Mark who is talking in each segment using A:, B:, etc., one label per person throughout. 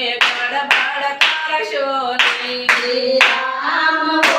A: તમે પણ બાળકારશો નહીં.
B: Ram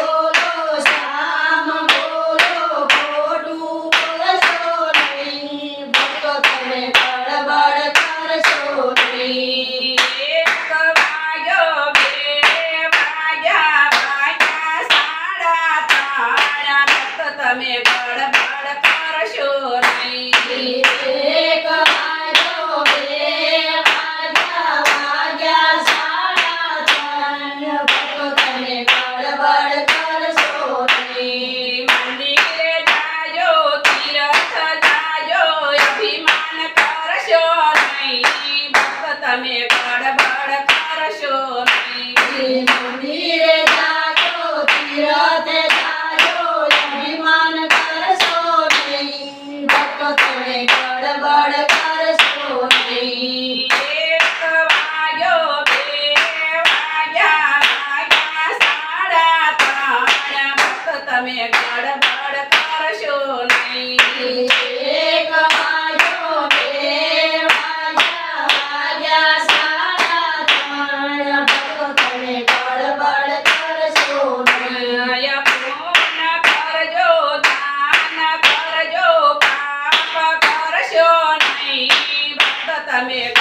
B: tá, amigo?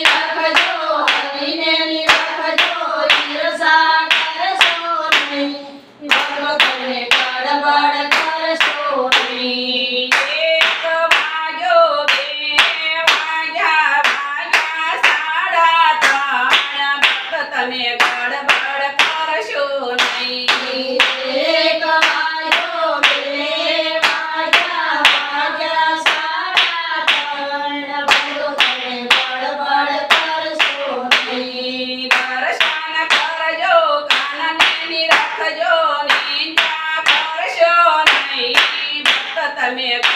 B: amigo.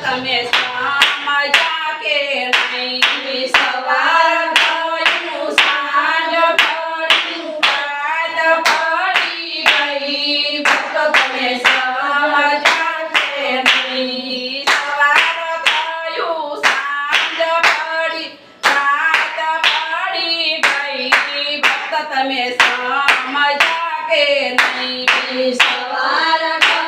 B: તમે સમજા કે નહીં સવાર તમે
A: સમજા કે કે સવાર